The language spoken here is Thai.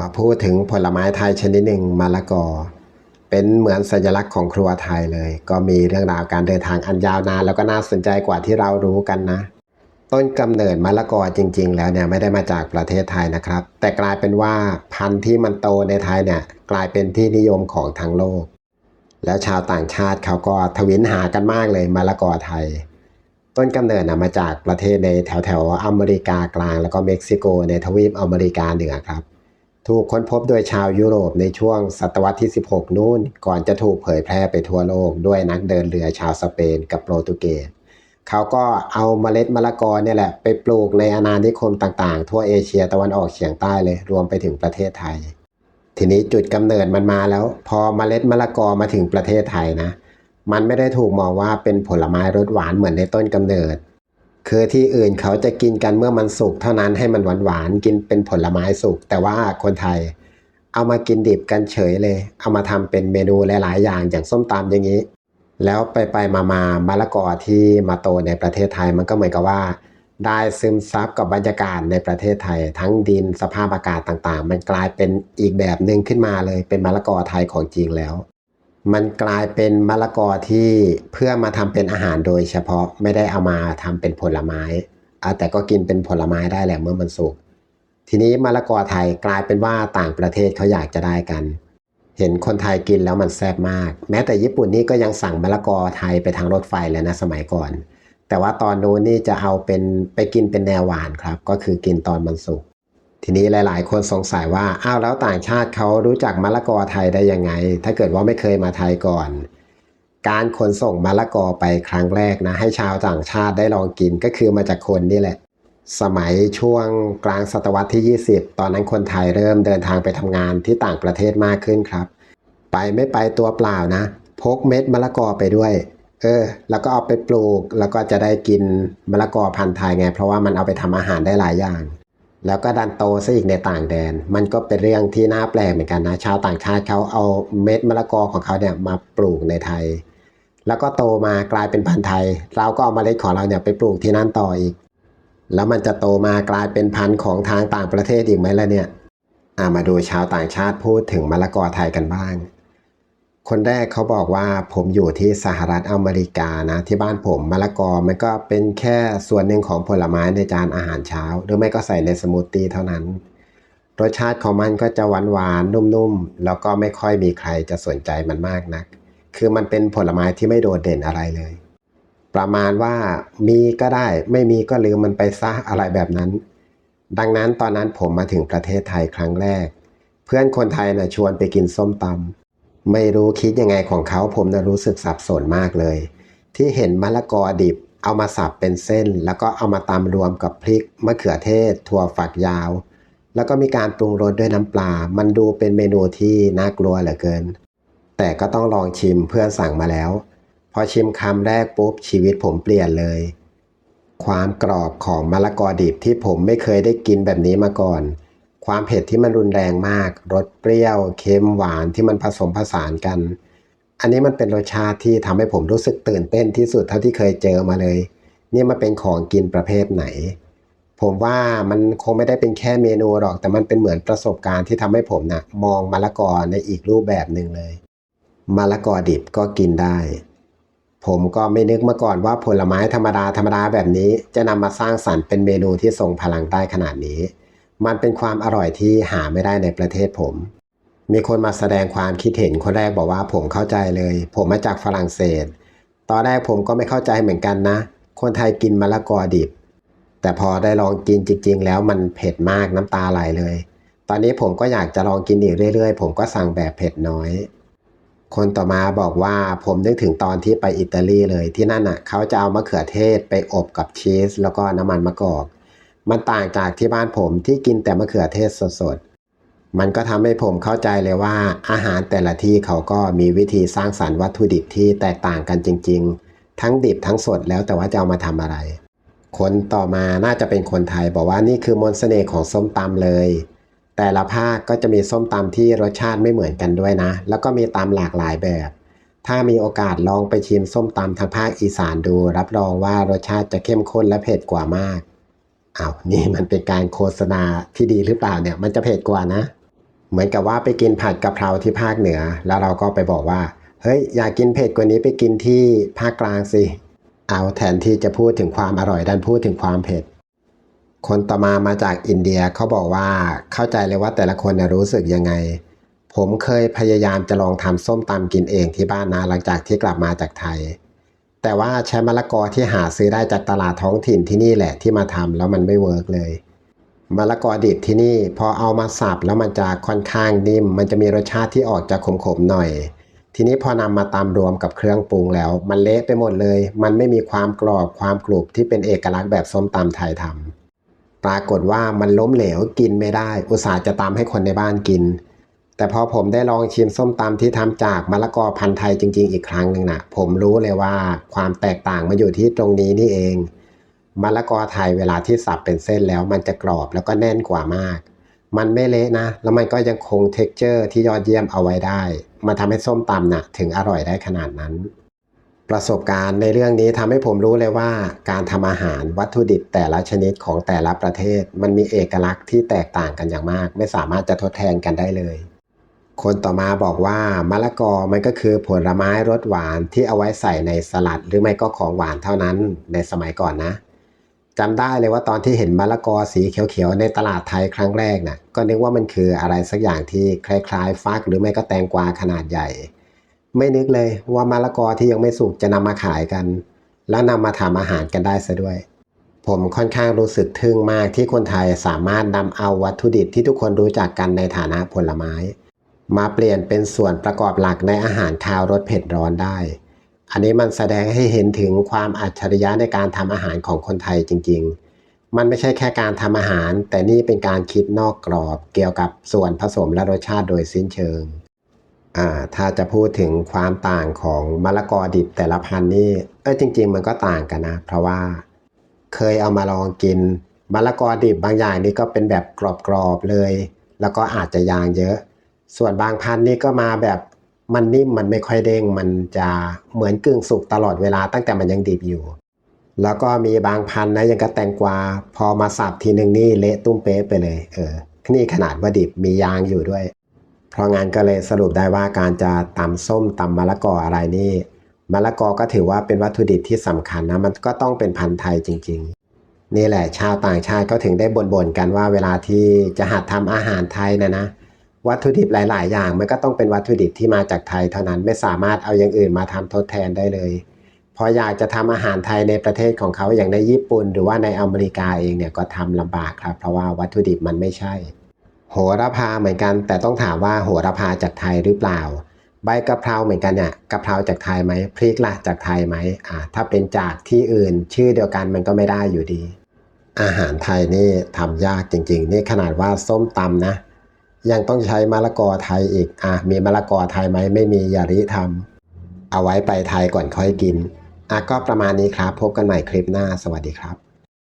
มาพูดถึงผลไม้ไทยชนิดหนึ่งมะละกอ เป็นเหมือนสัญลักษณ์ของครัวไทยเลย ก็มีเรื่องราวการเดินทางอันยาวนานแล้วก็น่าสนใจกว่าที่เรารู้กันนะ ต้นกำเนิดมะละกอจริง ๆ แล้วเนี่ยไม่ได้มาจากประเทศไทยนะครับ แต่กลายเป็นว่าพันธุ์ที่มันโตในไทยเนี่ยกลายเป็นที่นิยมของทั้งโลก แล้วชาวต่างชาติเขาก็ทวินหากันมากเลยมะละกอไทย ต้นกำเนิดนะมาจากประเทศในแถวแถวอเมริกากลาง แล้วก็เม็กซิโกในทวีปอเมริกาเหนือครับ ถูกค้นพบโดยชาวยุโรปในช่วงศตวรรษที่ 16 นู่น ก่อนจะถูกเผยแพร่ไปทั่วโลกด้วยนักเดินเรือชาวสเปนกับโปรตุเกสเขาก็เอาเมล็ดมะละกอเนี่ยแหละไปปลูกในอาณานิคมต่างๆ ทั่วเอเชียตะวันออกเฉียงใต้เลยรวมไปถึงประเทศไทย ทีนี้จุดกำเนิดมันมาแล้ว พอเมล็ดมะละกอมาถึงประเทศไทยนะ มันไม่ได้ถูกมองว่าเป็นผลไม้รสหวานเหมือนในต้นกำเนิด คือที่อื่นเขาจะกินกันเมื่อมันสุกเท่านั้นให้มันหวานหวานกินเป็นผลไม้สุก แต่ว่าคนไทย เอามากินดิบกันเฉยเลย เอามาทำเป็นเมนูหลายๆ อย่างอย่างส้มตำอย่างนี้ แล้วไปไปมามามะละกอที่มาโตในประเทศไทยมันก็เหมือนกับว่า ได้ซึมซับกับบรรยากาศในประเทศไทย ทั้งดินสภาพอากาศต่างๆ มันกลายเป็นอีกแบบหนึ่งขึ้นมาเลยเป็นมะละกอไทยของจริงแล้ว มันกลายเป็นมะละกอที่เพื่อมาทำเป็นอาหารโดยเฉพาะไม่ได้เอามาทำเป็นผลไม้อแต่ก็กินเป็นผลไม้ได้แหละเมื่อมันสุกทีนี้มะละกอไทยกลายเป็นว่าต่างประเทศเขาอยากจะได้กัน เห็นคนไทยกินแล้วมันแซ่บมาก แม้แต่ญี่ปุ่นนี่ก็ยังสั่งมะละกอไทยไปทางรถไฟเลยนะสมัยก่อน แต่ว่าตอนนู้นนี่จะเอาเป็นไปกินเป็นแนวหวานครับ ก็คือกินตอนมันสุก ทีนี้หลาย ๆ คนสงสัยว่าอ้าวแล้วต่างชาติเขารู้จักมะละกอไทยได้ยังไง ถ้าเกิดว่าไม่เคยมาไทยก่อน การขนส่งมะละกอไปครั้งแรกนะให้ชาวต่างชาติได้ลองกินก็คือมาจากคนนี่แหละ สมัยช่วงกลางศตวรรษที่ 20 ตอนนั้นคนไทยเริ่มเดินทางไปทำงานที่ต่างประเทศมากขึ้นครับ ไปไม่ไปตัวเปล่านะ พกเม็ดมะละกอไปด้วยเออแล้วก็เอาไปปลูกแล้วก็จะได้กินมะละกอพันธุ์ไทยไง เพราะว่ามันเอาไปทำอาหารได้หลายอย่าง แล้วก็ดันโตซะอีกในต่างแดน มันก็เป็นเรื่องที่น่าแปลกเหมือนกันนะ ชาวต่างชาติเขาเอาเม็ดมะละกอของเขาเนี่ยมาปลูกในไทย แล้วก็โตมากลายเป็นพันธุ์ไทย เราก็เอาเมล็ดของเราเนี่ยไปปลูกที่นั่นต่ออีก แล้วมันจะโตมากลายเป็นพันธุ์ของทางต่างประเทศอีกไหมล่ะเนี่ย อ่ามาดูชาวต่างชาติพูดถึงมะละกอไทยกันบ้าง คนแรกเขาบอกว่าผมอยู่ที่สหรัฐอเมริกานะที่บ้านผมมะละกอมันก็เป็นแค่ส่วนหนึ่งของผลไม้ในจานอาหารเช้า หรือไม่ก็ใส่ในสมูทตี้เท่านั้น รสชาติของมันก็จะหวานหวานๆนุ่มๆ แล้วก็ไม่ค่อยมีใครจะสนใจมันมากนัก คือมันเป็นผลไม้ที่ไม่โดดเด่นอะไรเลย ประมาณว่ามีก็ได้ไม่มีก็ลืมมันไปซะอะไรแบบนั้น ดังนั้นตอนนั้นผมมาถึงประเทศไทยครั้งแรก เพื่อนคนไทยนะ่ะชวนไปกินส้มตำ ไม่รู้คิดยังไงของเขาผมนะรู้สึกสับสนมากเลย ที่เห็นมะละกอดิบ เอามาสับเป็นเส้น แล้วก็เอามาตำรวมกับพริกมะเขือเทศ ถั่วฝักยาว แล้วก็มีการปรุงรสด้วยน้ำปลา มันดูเป็นเมนูที่น่ากลัวเหลือเกิน แต่ก็ต้องลองชิมเพื่อนสั่งมาแล้ว พอชิมคำแรกปุ๊บชีวิตผมเปลี่ยนเลย ความกรอบของมะละกอดิบที่ผมไม่เคยได้กินแบบนี้มาก่อน ความเผ็ดที่มันรุนแรงมากรสเปรี้ยวเค็มหวานที่มันผสมผสานกัน อันนี้มันเป็นรสชาติที่ทำให้ผมรู้สึกตื่นเต้นที่สุดเท่าที่เคยเจอมาเลย นี่มันเป็นของกินประเภทไหน ผมว่ามันคงไม่ได้เป็นแค่เมนูหรอก แต่มันเป็นเหมือนประสบการณ์ที่ทำให้ผมนะ่ะมองมะละกอในอีกรูปแบบหนึ่งเลยมะละกอดิบก็กินได้ ผมก็ไม่นึกมาก่อนว่าผลไม้ธรรมดาธรรมดาแบบนี้ จะนำมาสร้างสรรค์เป็นเมนูที่ทรงพลังได้ขนาดนี้ มันเป็นความอร่อยที่หาไม่ได้ในประเทศผม มีคนมาแสดงความคิดเห็นคนแรกบอกว่าผมเข้าใจเลย ผมมาจากฝรั่งเศส ตอนแรกผมก็ไม่เข้าใจเหมือนกันนะ คนไทยกินมะละกอดิบ แต่พอได้ลองกินจริง ๆ แล้วมันเผ็ดมากน้ำตาไหลเลย ตอนนี้ผมก็อยากจะลองกินอีกเรื่อยๆ ผมก็สั่งแบบเผ็ดน้อย คนต่อมาบอกว่าผมนึกถึงตอนที่ไปอิตาลีเลยที่นั่นอะเขาจะเอามะเขือเทศไปอบกับชีสแล้วก็น้ำมันมะกอก มันต่างจากที่บ้านผมที่กินแต่มะเขือเทศสดๆ มันก็ทำให้ผมเข้าใจเลยว่า อาหารแต่ละที่เขาก็มีวิธีสร้างสรรค์วัตถุดิบที่แตกต่างกันจริง ๆ ทั้งดิบทั้งสดแล้วแต่ว่าจะเอามาทำอะไร คนต่อมาน่าจะเป็นคนไทยบอกว่านี่คือมนต์เสน่ห์ของส้มตำเลย แต่ละภาคก็จะมีส้มตำที่รสชาติไม่เหมือนกันด้วยนะ แล้วก็มีตำหลากหลายแบบ ถ้ามีโอกาสลองไปชิมส้มตำทางภาคอีสานดู รับรองว่ารสชาติจะเข้มข้นและเผ็ดกว่ามาก อ้าวนี่มันเป็นการโฆษณาที่ดีหรือเปล่าเนี่ยมันจะเผ็ดกว่านะ เหมือนกับว่าไปกินผัดกะเพราที่ภาคเหนือ แล้วเราก็ไปบอกว่าเฮ้ยอยากกินเผ็ดกว่านี้ไปกินที่ภาคกลางสิเอาแทนที่จะพูดถึงความอร่อยดันพูดถึงความเผ็ดคนต่อมามาจากอินเดียเขาบอกว่าเข้าใจเลยว่าแต่ละคนน่ะรู้สึกยังไง ผมเคยพยายามจะลองทำส้มตำกินเองที่บ้านนะหลังจากที่กลับมาจากไทย แต่ว่าใช้มะละกอที่หาซื้อได้จากตลาดท้องถิ่นที่นี่แหละที่มาทำแล้วมันไม่เวิร์กเลยมะละกอดิบที่นี่พอเอามาสับแล้วมันจะค่อนข้างนิ่ม มันจะมีรสชาติที่ออกจะขมๆหน่อย ทีนี้พอนำมาตำรวมกับเครื่องปรุงแล้ว มันเละไปหมดเลย มันไม่มีความกรอบความกรุบที่เป็นเอกลักษณ์แบบส้มตำไทยทำปรากฏว่ามันล้มเหลวกินไม่ได้ อุตส่าห์จะตำให้คนในบ้านกิน แต่พอผมได้ลองชิมส้มตำที่ทำจากมะละกอพันธุ์ไทยจริง ๆ อีกครั้งหนึ่งนะผมรู้เลยว่าความแตกต่างมันอยู่ที่ตรงนี้นี่เองมะละกอไทยเวลาที่สับเป็นเส้นแล้ว มันจะกรอบแล้วก็แน่นกว่ามาก มันไม่เละนะ แล้วมันก็ยังคงเท็กเจอร์ที่ยอดเยี่ยมเอาไว้ได้ มันทำให้ส้มตำน่ะถึงอร่อยได้ขนาดนั้น ประสบการณ์ในเรื่องนี้ทำให้ผมรู้เลยว่า การทำอาหารวัตถุดิบแต่ละชนิดของแต่ละประเทศ มันมีเอกลักษณ์ที่แตกต่างกันอย่างมาก ไม่สามารถจะทดแทนกันได้เลย คนต่อมาบอกว่ามะละกอมันก็คือผลไม้รสหวานที่เอาไว้ใส่ในสลัด หรือไม่ก็ของหวานเท่านั้นในสมัยก่อนนะจำได้เลยว่าตอนที่เห็นมะละกอสีเขียวๆในตลาดไทยครั้งแรกน่ะก็นึกว่ามันคืออะไรสักอย่างที่คล้ายๆ ฟักหรือไม่ก็แตงกวาขนาดใหญ่ ไม่นึกเลยว่ามะละกอที่ยังไม่สุกจะนำมาขายกัน แล้วนำมาทำอาหารกันได้ซะด้วย ผมค่อนข้างรู้สึกทึ่งมากที่คนไทยสามารถนำเอาวัตถุดิบที่ทุกคนรู้จักกันในฐานะผลไม้ มาเปลี่ยนเป็นส่วนประกอบหลักในอาหารคาวรสเผ็ดร้อนได้ อันนี้มันแสดงให้เห็นถึงความอัจฉริยะในการทำอาหารของคนไทยจริง ๆ มันไม่ใช่แค่การทำอาหาร แต่นี่เป็นการคิดนอกกรอบ เกี่ยวกับส่วนผสมและรสชาติโดยสิ้นเชิงอ่าถ้าจะพูดถึงความต่างของมะละกอดิบแต่ละพันธุ์นี่เออจริง ๆ มันก็ต่างกันนะ เพราะว่าเคยเอามาลองกินมะละกอดิบบางอย่างนี่ก็เป็นแบบกรอบๆเลย แล้วก็อาจจะยางเยอะ ส่วนบางพันธุ์นี่ก็มาแบบมันนิ่มมันไม่ค่อยเด้ง มันจะเหมือนกึ่งสุกตลอดเวลาตั้งแต่มันยังดิบอยู่ แล้วก็มีบางพันธุ์นะยังกระแตงกวาพอมาสับทีหนึ่งนี่เละตุ้มเป๊ะไปเลย เออนี่ขนาดว่าดิบมียางอยู่ด้วย เพราะงั้นก็เลยสรุปได้ว่าการจะตำส้มตำมะละกออะไรนี่มะละกอก็ถือว่าเป็นวัตถุดิบที่สำคัญนะมันก็ต้องเป็นพันธุ์ไทยจริง ๆ นี่แหละชาวต่างชาติเขาถึงได้บ่นๆกันว่าเวลาที่จะหัดทำอาหารไทยนะนะ วัตถุดิบหลาย ๆ อย่าง มันก็ต้องเป็นวัตถุดิบที่มาจากไทยเท่านั้นไม่สามารถเอาอย่างอื่นมาทำทดแทนได้เลยพออยากจะทำอาหารไทยในประเทศของเขาอย่างในญี่ปุ่น หรือว่าในอเมริกาเองเนี่ยก็ทำลำบากครับ เพราะว่าวัตถุดิบมันไม่ใช่ โหระพาเหมือนกัน แต่ต้องถามว่าโหระพาจากไทยหรือเปล่า ใบกะเพราเหมือนกันเนี่ยกะเพราจากไทยไหมพริกล่ะจากไทยไหมอ่าถ้าเป็นจากที่อื่น ชื่อเดียวกันมันก็ไม่ได้อยู่ดี อาหารไทยนี่ทำยากจริง ๆ นี่ขนาดว่าส้มตำนะ ยังต้องใช้มะละกอไทยอีก อะ มีมะละกอไทยไหมไม่มีอย่าริทำเอาไว้ไปไทยก่อนค่อยกิน อะก็ประมาณนี้ครับ พบกันใหม่คลิปหน้า สวัสดีครับ